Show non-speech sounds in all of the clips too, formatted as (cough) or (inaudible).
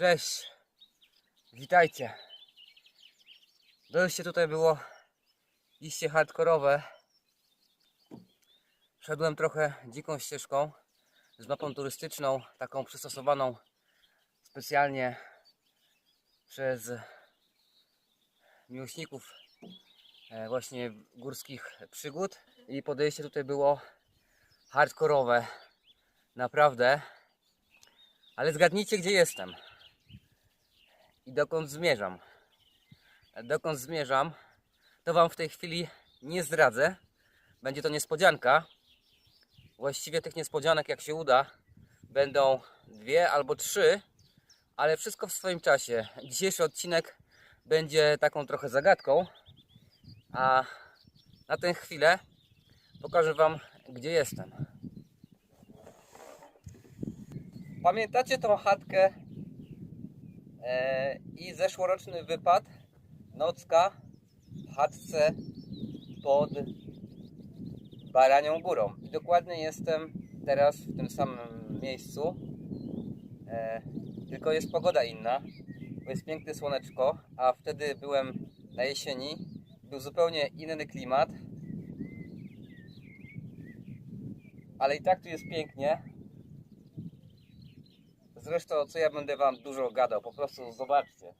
Cześć. Witajcie. Dojście tutaj było iście hardkorowe. Szedłem trochę dziką ścieżką z mapą turystyczną, taką przystosowaną specjalnie przez miłośników e, właśnie górskich przygód i podejście tutaj było hardkorowe. Naprawdę. Ale zgadnijcie gdzie jestem i dokąd zmierzam. Dokąd zmierzam, to Wam w tej chwili nie zdradzę. Będzie to niespodzianka. Właściwie tych niespodzianek, jak się uda, będą dwie albo trzy, ale wszystko w swoim czasie. Dzisiejszy odcinek będzie taką trochę zagadką, a na tę chwilę pokażę Wam, gdzie jestem. Pamiętacie tą chatkę i zeszłoroczny wypad nocka w chatce pod Baranią Górą. I dokładnie jestem teraz w tym samym miejscu, e, tylko jest pogoda inna, bo jest piękne słoneczko, a wtedy byłem na jesieni, był zupełnie inny klimat, ale i tak tu jest pięknie, Zresztą co ja będę wam dużo gadał, po prostu zobaczcie.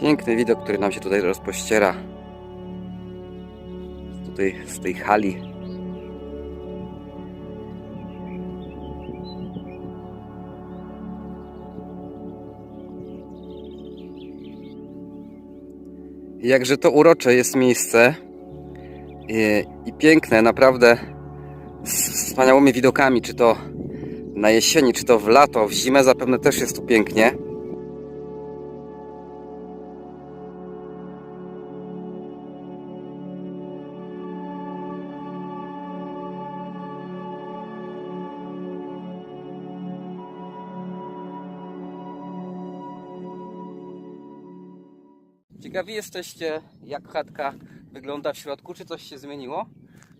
Piękny widok, który nam się tutaj rozpościera. Tutaj z tej hali. Jakże to urocze jest miejsce i, i piękne, naprawdę z wspaniałymi widokami, czy to na jesieni, czy to w lato, w zimę zapewne też jest tu pięknie. Ciekawi jesteście, jak chatka wygląda w środku, czy coś się zmieniło?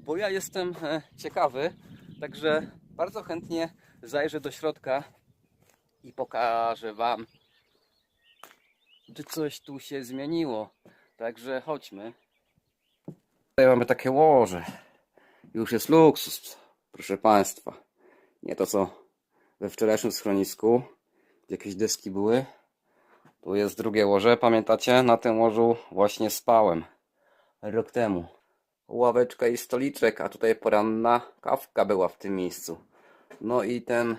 Bo ja jestem e, ciekawy, także bardzo chętnie zajrzę do środka i pokażę Wam, czy coś tu się zmieniło. Także chodźmy. Tutaj mamy takie łoże. Już jest luksus, proszę Państwa. Nie to co we wczorajszym schronisku, jakieś deski były. Tu jest drugie łoże, pamiętacie? Na tym łożu właśnie spałem rok temu. Ławeczka i stoliczek, a tutaj poranna kawka była w tym miejscu. No i ten,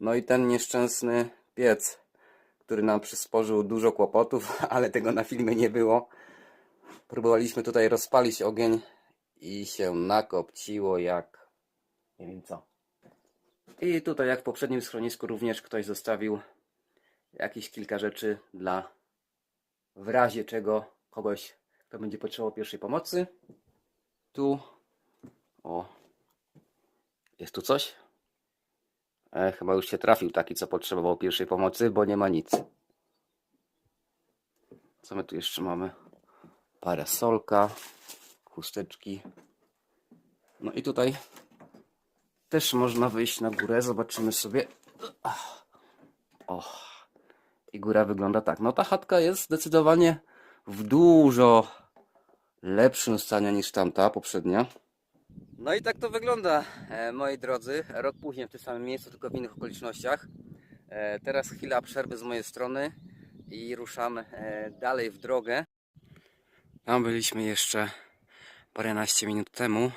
no i ten nieszczęsny piec, który nam przysporzył dużo kłopotów, (laughs) ale tego na filmie nie było. Próbowaliśmy tutaj rozpalić ogień i się nakopciło jak nie wiem co. I tutaj jak w poprzednim schronisku również ktoś zostawił jakieś kilka rzeczy dla w razie czego kogoś, kto będzie potrzebował pierwszej pomocy. Tu o jest tu coś? E, chyba już się trafił taki, co potrzebował pierwszej pomocy, bo nie ma nic. Co my tu jeszcze mamy? Parasolka, chusteczki. No i tutaj też można wyjść na górę. Zobaczymy sobie. O. I góra wygląda tak. No ta chatka jest zdecydowanie w dużo lepszym stanie niż tamta poprzednia. No i tak to wygląda, e, moi drodzy. Rok później w tym samym miejscu, tylko w innych okolicznościach. E, teraz chwila przerwy z mojej strony i ruszamy e, dalej w drogę. Tam byliśmy jeszcze paręnaście minut temu.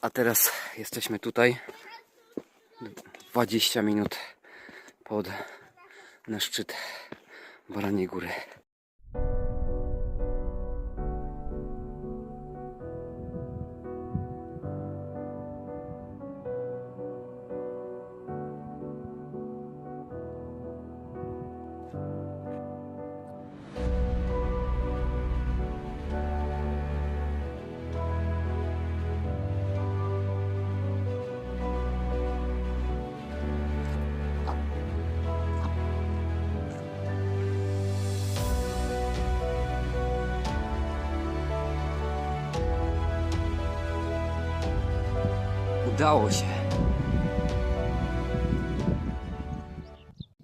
A teraz jesteśmy tutaj 20 minut pod na szczyt Baraniej Góry. Udało się.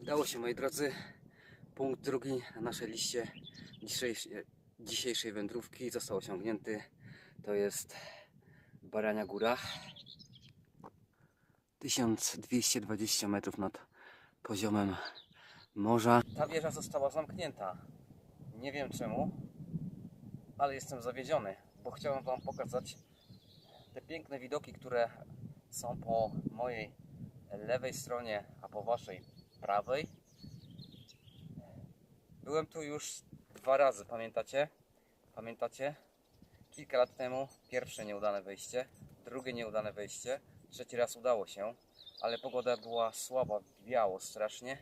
Udało się, moi drodzy. Punkt drugi na naszej liście dzisiejszej, dzisiejszej wędrówki został osiągnięty. To jest Barania Góra. 1220 metrów nad poziomem morza. Ta wieża została zamknięta. Nie wiem czemu, ale jestem zawiedziony, bo chciałem Wam pokazać te piękne widoki, które są po mojej lewej stronie, a po Waszej prawej. Byłem tu już dwa razy, pamiętacie? Pamiętacie? Kilka lat temu pierwsze nieudane wejście, drugie nieudane wejście, trzeci raz udało się, ale pogoda była słaba, wiało strasznie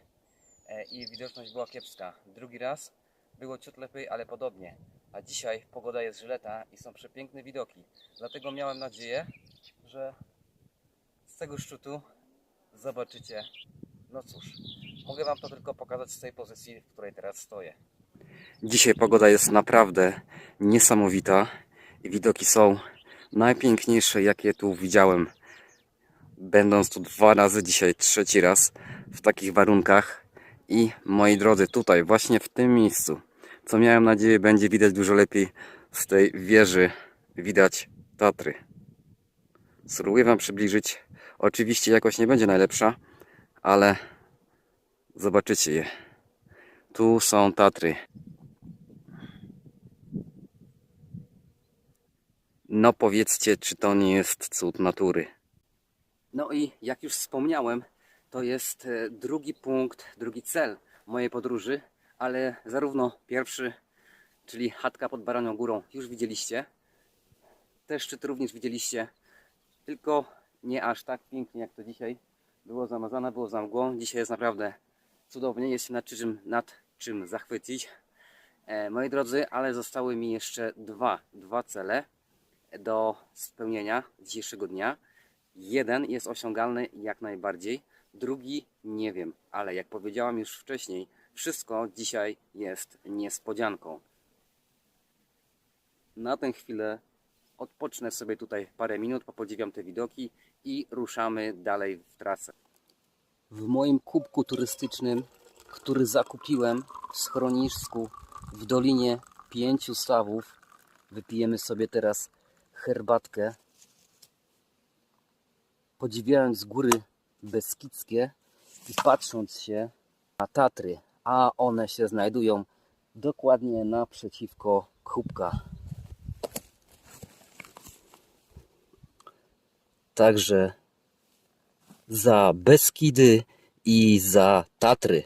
e, i widoczność była kiepska. Drugi raz było ciut lepiej, ale podobnie. A dzisiaj pogoda jest żyleta i są przepiękne widoki. Dlatego miałem nadzieję, że tego szczytu zobaczycie. No cóż, mogę Wam to tylko pokazać z tej pozycji, w której teraz stoję. Dzisiaj pogoda jest naprawdę niesamowita widoki są najpiękniejsze, jakie tu widziałem. Będąc tu dwa razy, dzisiaj trzeci raz w takich warunkach. I moi drodzy, tutaj, właśnie w tym miejscu, co miałem nadzieję będzie widać dużo lepiej z tej wieży, widać Tatry. Spróbuję Wam przybliżyć. Oczywiście jakoś nie będzie najlepsza, ale zobaczycie je. Tu są Tatry. No powiedzcie, czy to nie jest cud natury. No i jak już wspomniałem, to jest e, drugi punkt, drugi cel mojej podróży, ale zarówno pierwszy, czyli chatka pod Baranią Górą, już widzieliście. Też szczyt również widzieliście, tylko nie aż tak pięknie jak to dzisiaj. Było zamazane, było za mgłą. Dzisiaj jest naprawdę cudownie, jest się nad czym, nad czym zachwycić. E, moi drodzy, ale zostały mi jeszcze dwa, dwa cele do spełnienia dzisiejszego dnia. Jeden jest osiągalny jak najbardziej, drugi nie wiem, ale jak powiedziałam już wcześniej, wszystko dzisiaj jest niespodzianką. Na tę chwilę odpocznę sobie tutaj parę minut, popodziwiam te widoki i ruszamy dalej w trasę. W moim kubku turystycznym, który zakupiłem w schronisku w Dolinie Pięciu Stawów, wypijemy sobie teraz herbatkę podziwiając góry beskidzkie i patrząc się na Tatry, a one się znajdują dokładnie naprzeciwko kubka. Także za Beskidy i za Tatry.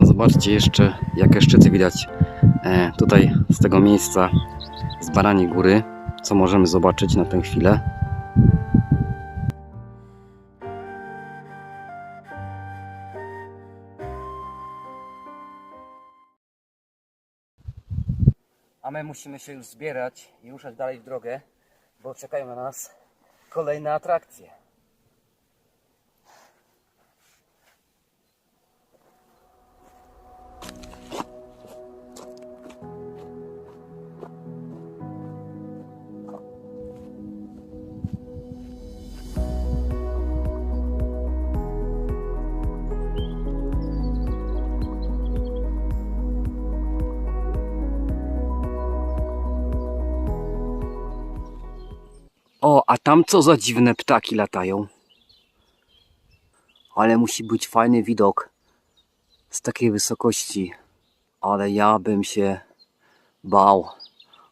Zobaczcie jeszcze, jakie szczyty widać e, tutaj z tego miejsca, z Baraniej Góry, co możemy zobaczyć na tę chwilę. A my musimy się już zbierać i ruszać dalej w drogę, bo czekają na nas kolejne atrakcje. Tam co za dziwne ptaki latają. Ale musi być fajny widok z takiej wysokości. Ale ja bym się bał.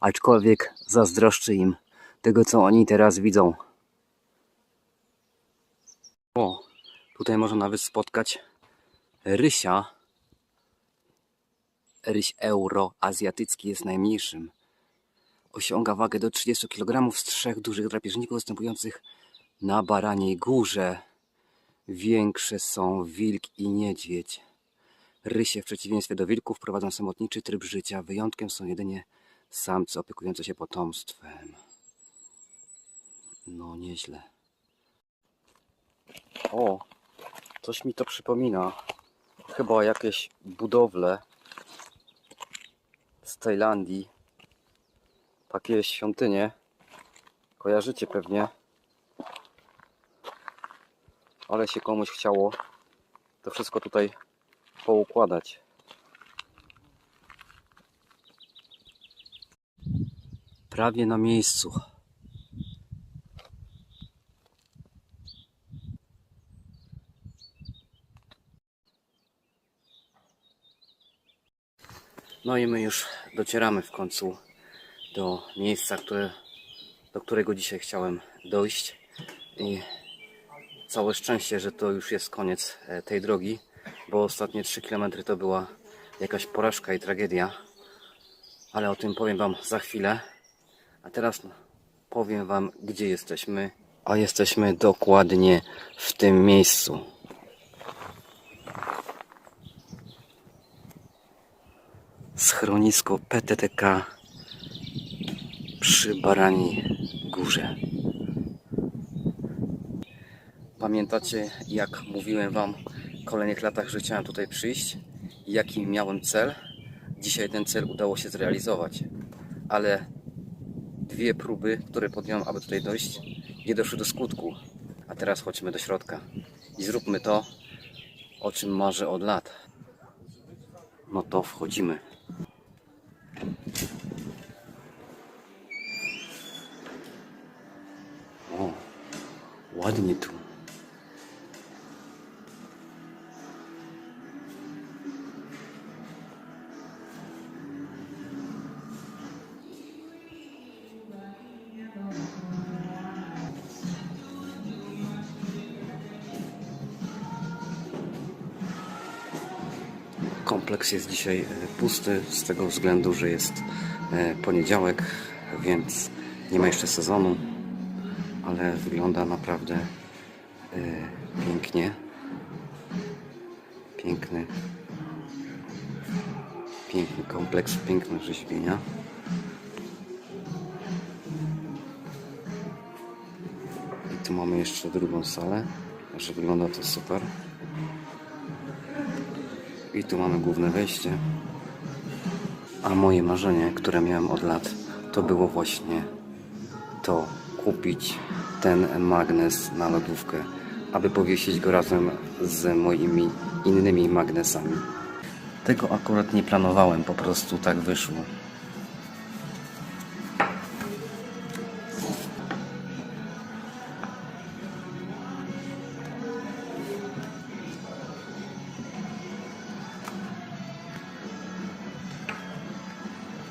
Aczkolwiek zazdroszczę im tego, co oni teraz widzą. O, tutaj można nawet spotkać rysia. Ryś euroazjatycki jest najmniejszym. Osiąga wagę do 30 kg z trzech dużych drapieżników występujących na Baraniej Górze. Większe są wilk i niedźwiedź. Rysie w przeciwieństwie do wilków prowadzą samotniczy tryb życia. Wyjątkiem są jedynie Samce opiekujące się potomstwem. No, nieźle. O, coś mi to przypomina. Chyba jakieś budowle z Tajlandii. Takie świątynie. Kojarzycie pewnie. Ale się komuś chciało to wszystko tutaj poukładać. Prawie na miejscu. No i my już docieramy w końcu do miejsca, które, do którego dzisiaj chciałem dojść. I całe szczęście, że to już jest koniec e, tej drogi, bo ostatnie 3 km to była jakaś porażka i tragedia. Ale o tym powiem Wam za chwilę. A teraz powiem Wam, gdzie jesteśmy. A jesteśmy dokładnie w tym miejscu. Schronisko PTTK przy Barani Górze. Pamiętacie, jak mówiłem Wam w kolejnych latach, że chciałem tutaj przyjść? Jaki miałem cel? Dzisiaj ten cel udało się zrealizować, ale dwie próby, które podjąłem, aby tutaj dojść, nie doszły do skutku. A teraz chodźmy do środka i zróbmy to, o czym marzę od lat. No to wchodzimy. O, ładnie tu. Kompleks jest dzisiaj e, pusty z tego względu, że jest e, poniedziałek, więc nie ma jeszcze sezonu, ale wygląda naprawdę e, pięknie. Piękny, piękny kompleks, piękne rzeźbienia. I tu mamy jeszcze drugą salę, że wygląda to super. I tu mamy główne wejście. A moje marzenie, które miałem od lat, to było właśnie to kupić ten magnes na lodówkę, aby powiesić go razem z moimi innymi magnesami. Tego akurat nie planowałem, po prostu tak wyszło.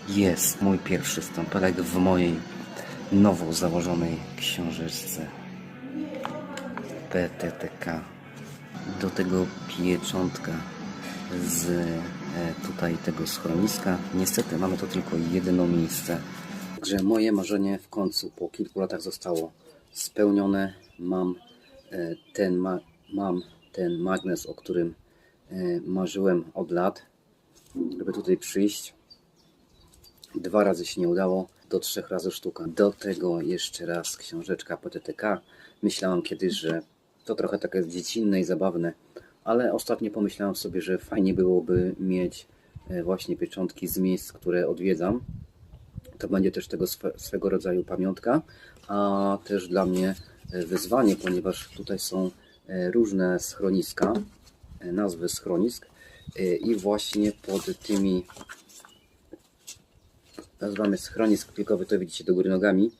Jest mój pierwszy stempelek w mojej nowo założonej książeczce PTTK. Do tego pieczątka z e, tutaj tego schroniska. Niestety mamy to tylko jedno miejsce. Także moje marzenie w końcu po kilku latach zostało spełnione. Mam e, ten, ma, mam ten magnes, o którym e, marzyłem od lat, żeby tutaj przyjść. Dwa razy się nie udało, do trzech razy sztuka. Do tego jeszcze raz książeczka PTTK. Myślałem kiedyś, że to trochę takie dziecinne i zabawne, ale ostatnio pomyślałem sobie, że fajnie byłoby mieć e, właśnie pieczątki z miejsc, które odwiedzam. To będzie też tego swe, swego rodzaju pamiątka, a też dla mnie e, wyzwanie, ponieważ tutaj są e, różne schroniska, nazwy schronisk i właśnie pod tymi nazwamy schronisk piekowy, to widzicie do góry nogami.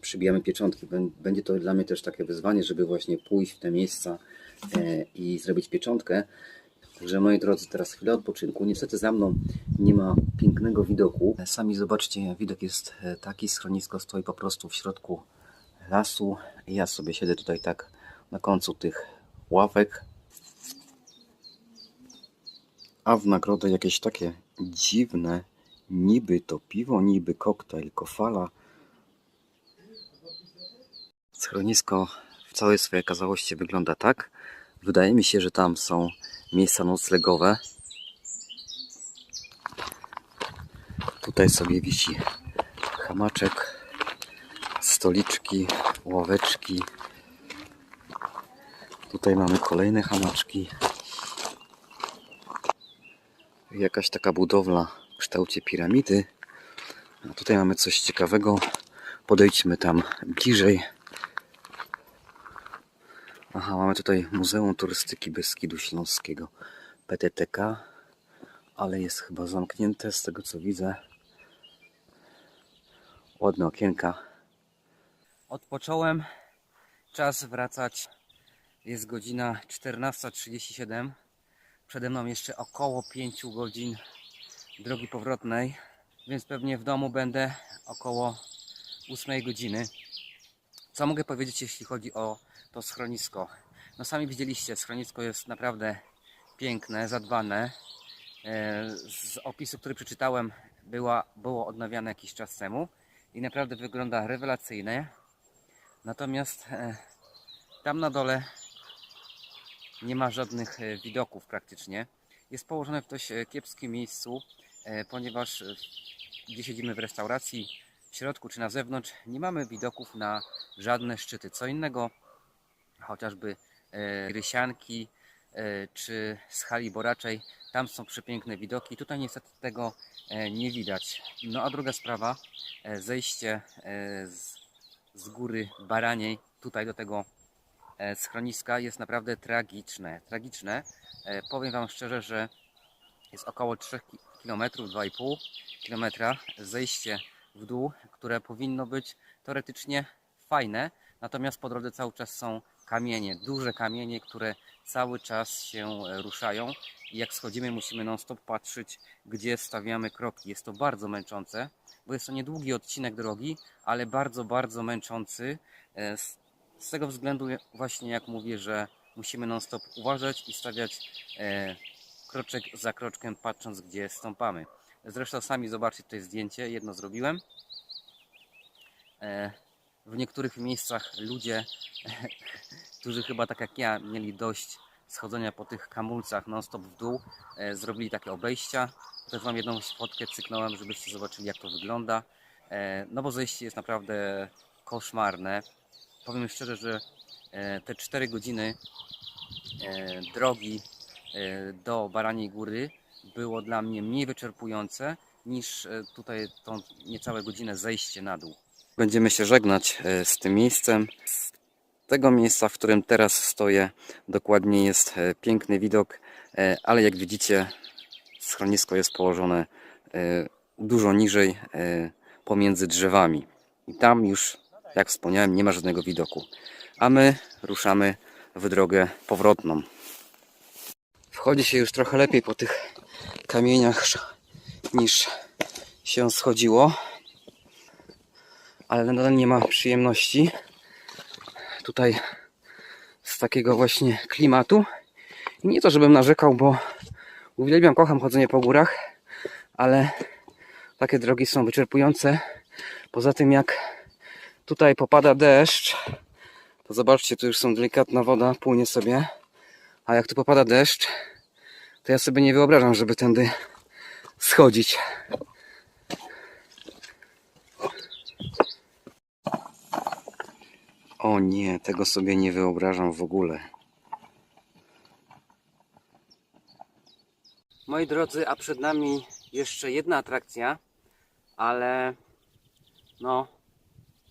Przybijamy pieczątki. Bę- Będzie to dla mnie też takie wyzwanie, żeby właśnie pójść w te miejsca e, i zrobić pieczątkę. Także moi drodzy, teraz chwilę odpoczynku. Niestety za mną nie ma pięknego widoku. Sami zobaczcie, widok jest e, taki, schronisko stoi po prostu w środku lasu. Ja sobie siedzę tutaj tak na końcu tych ławek. A w nagrodę jakieś takie dziwne, niby to piwo, niby koktajl, kofala. Schronisko w całej swojej okazałości wygląda tak. Wydaje mi się, że tam są miejsca noclegowe. Tutaj sobie wisi hamaczek, stoliczki, ławeczki. Tutaj mamy kolejne hamaczki. Jakaś taka budowla w kształcie piramidy. A tutaj mamy coś ciekawego. Podejdźmy tam bliżej. Aha, mamy tutaj Muzeum Turystyki Beskidu Śląskiego PTTK, ale jest chyba zamknięte z tego co widzę. Ładne okienka. Odpocząłem. Czas wracać. Jest godzina 14.37. Przede mną jeszcze około 5 godzin drogi powrotnej, więc pewnie w domu będę około 8 godziny. Co mogę powiedzieć, jeśli chodzi o to schronisko? No sami widzieliście, schronisko jest naprawdę piękne, zadbane. E, Z opisu, który przeczytałem, była, było odnawiane jakiś czas temu i naprawdę wygląda rewelacyjnie. Natomiast e, tam na dole nie ma żadnych e, widoków praktycznie. Jest położone w dość kiepskim miejscu, ponieważ e, gdzie siedzimy w restauracji, w środku czy na zewnątrz, nie mamy widoków na żadne szczyty. Co innego, chociażby e, Rysianki e, czy Schali Boraczej, tam są przepiękne widoki. Tutaj niestety tego e, nie widać. No a druga sprawa, e, zejście e, z, z góry Baraniej tutaj do tego e, schroniska jest naprawdę tragiczne. Tragiczne. E, Powiem Wam szczerze, że jest około 3 km, 2,5 km zejście w dół, które powinno być teoretycznie fajne, natomiast po drodze cały czas są kamienie, duże kamienie, które cały czas się e, ruszają i jak schodzimy musimy non stop patrzeć, gdzie stawiamy kroki. Jest to bardzo męczące, bo jest to niedługi odcinek drogi, ale bardzo, bardzo męczący. e, Z, tego względu właśnie jak mówię, że musimy non stop uważać i stawiać e, kroczek za kroczkiem, patrząc gdzie stąpamy. Zresztą sami zobaczcie tutaj zdjęcie, jedno zrobiłem. E, W niektórych miejscach ludzie, (laughs) którzy chyba tak jak ja mieli dość schodzenia po tych kamulcach non-stop w dół, e, zrobili takie obejścia. Też Wam jedną fotkę cyknąłem, żebyście zobaczyli jak to wygląda. E, No bo zejście jest naprawdę koszmarne. Powiem szczerze, że te 4 godziny drogi do Baraniej Góry było dla mnie mniej wyczerpujące niż e, tutaj tą niecałe godzinę zejście na dół. Będziemy się żegnać e, z tym miejscem. Z tego miejsca, w którym teraz stoję, dokładnie jest e, piękny widok, e, ale jak widzicie, schronisko jest położone e, dużo niżej e, pomiędzy drzewami. I tam już, jak wspomniałem, nie ma żadnego widoku. A my ruszamy w drogę powrotną. Wchodzi się już trochę lepiej po tych kamieniach niż się schodziło, ale nadal nie ma przyjemności. Tutaj z takiego właśnie klimatu. I nie to, żebym narzekał, bo uwielbiam, kocham chodzenie po górach, ale takie drogi są wyczerpujące. Poza tym, jak tutaj popada deszcz, to zobaczcie, tu już są delikatna woda, płynie sobie. A jak tu popada deszcz, to ja sobie nie wyobrażam, żeby tędy schodzić. O nie, tego sobie nie wyobrażam w ogóle. Moi drodzy, a przed nami jeszcze jedna atrakcja, ale no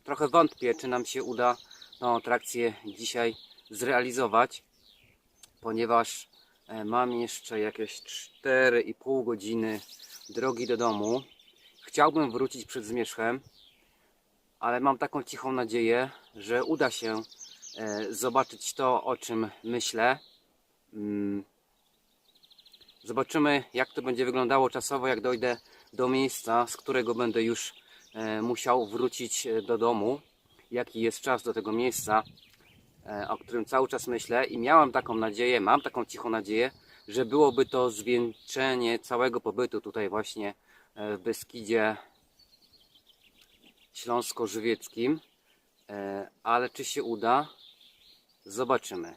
trochę wątpię, czy nam się uda tą atrakcję dzisiaj zrealizować, ponieważ mam jeszcze jakieś 4,5 godziny drogi do domu. Chciałbym wrócić przed zmierzchem, ale mam taką cichą nadzieję, że uda się e, zobaczyć to, o czym myślę. Mm. Zobaczymy, jak to będzie wyglądało czasowo, jak dojdę do miejsca, z którego będę już e, musiał wrócić e, do domu. Jaki jest czas do tego miejsca, e, o którym cały czas myślę i miałem taką nadzieję, mam taką cichą nadzieję, że byłoby to zwieńczenie całego pobytu tutaj właśnie e, w Beskidzie Śląsko-Żywieckim. E, Ale czy się uda? Zobaczymy.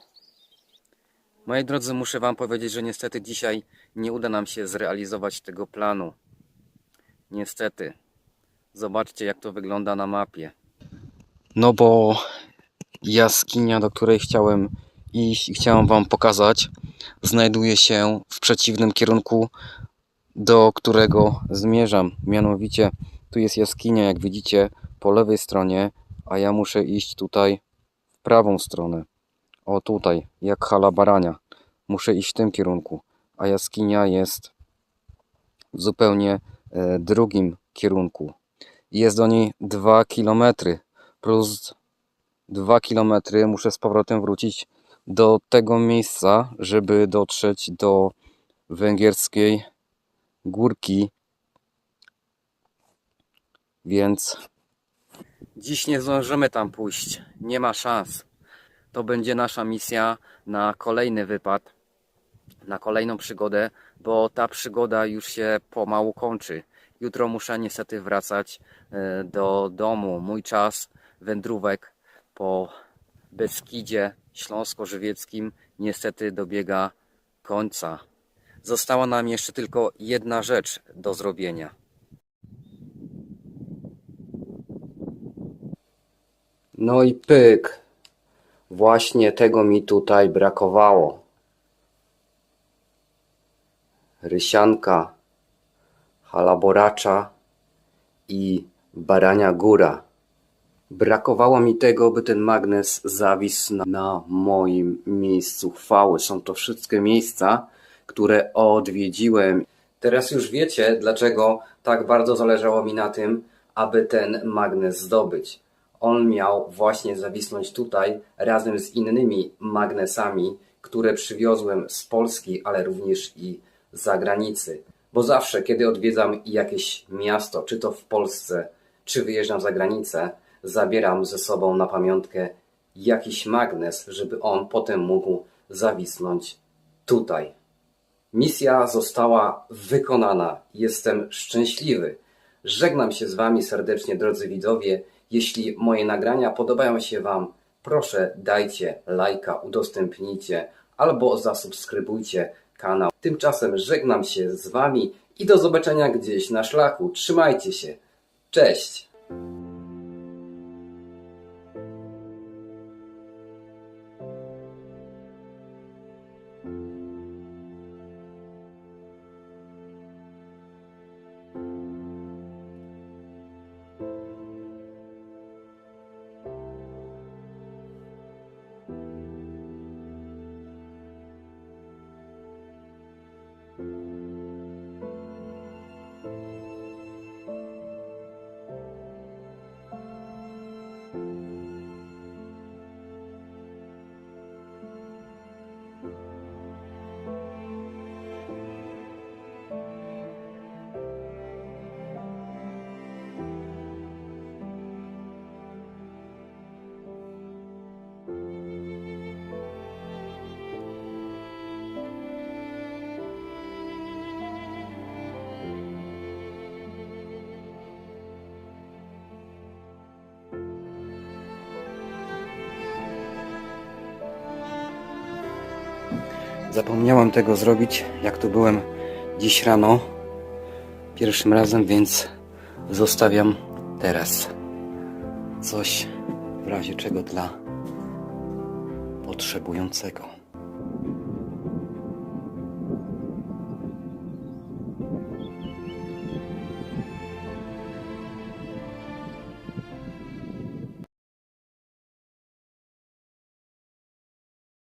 Moi drodzy, muszę Wam powiedzieć, że niestety dzisiaj nie uda nam się zrealizować tego planu. Niestety. Zobaczcie, jak to wygląda na mapie. No bo jaskinia, do której chciałem iść i chciałem Wam pokazać, znajduje się w przeciwnym kierunku, do którego zmierzam. Mianowicie, tu jest jaskinia, jak widzicie, po lewej stronie, a ja muszę iść tutaj w prawą stronę. O tutaj, jak hala barania. Muszę iść w tym kierunku, a jaskinia jest w zupełnie e, drugim kierunku. Jest do niej 2 km plus 2 km muszę z powrotem wrócić do tego miejsca, żeby dotrzeć do węgierskiej górki. Więc dziś nie zdążymy tam pójść. Nie ma szans. To będzie nasza misja na kolejny wypad, na kolejną przygodę, bo ta przygoda już się pomału kończy. Jutro muszę niestety wracać e, do domu. Mój czas wędrówek po Beskidzie Śląsko-Żywieckim niestety dobiega końca. Została nam jeszcze tylko jedna rzecz do zrobienia. No i pyk. Właśnie tego mi tutaj brakowało. Rysianka, halaboracza i barania góra. Brakowało mi tego, by ten magnes zawisł na, na moim miejscu chwały. Są to wszystkie miejsca, które odwiedziłem. Teraz już wiecie, dlaczego tak bardzo zależało mi na tym, aby ten magnes zdobyć. On miał właśnie zawisnąć tutaj razem z innymi magnesami, które przywiozłem z Polski, ale również i z zagranicy. Bo zawsze, kiedy odwiedzam jakieś miasto, czy to w Polsce, czy wyjeżdżam za granicę, zabieram ze sobą na pamiątkę jakiś magnes, żeby on potem mógł zawisnąć tutaj. Misja została wykonana. Jestem szczęśliwy. Żegnam się z Wami serdecznie, drodzy widzowie. Jeśli moje nagrania podobają się Wam, proszę dajcie lajka, udostępnijcie albo zasubskrybujcie kanał. Tymczasem żegnam się z Wami i do zobaczenia gdzieś na szlaku. Trzymajcie się. Cześć! Zapomniałem tego zrobić, jak tu byłem dziś rano. Pierwszym razem, więc zostawiam teraz coś w razie czego dla potrzebującego.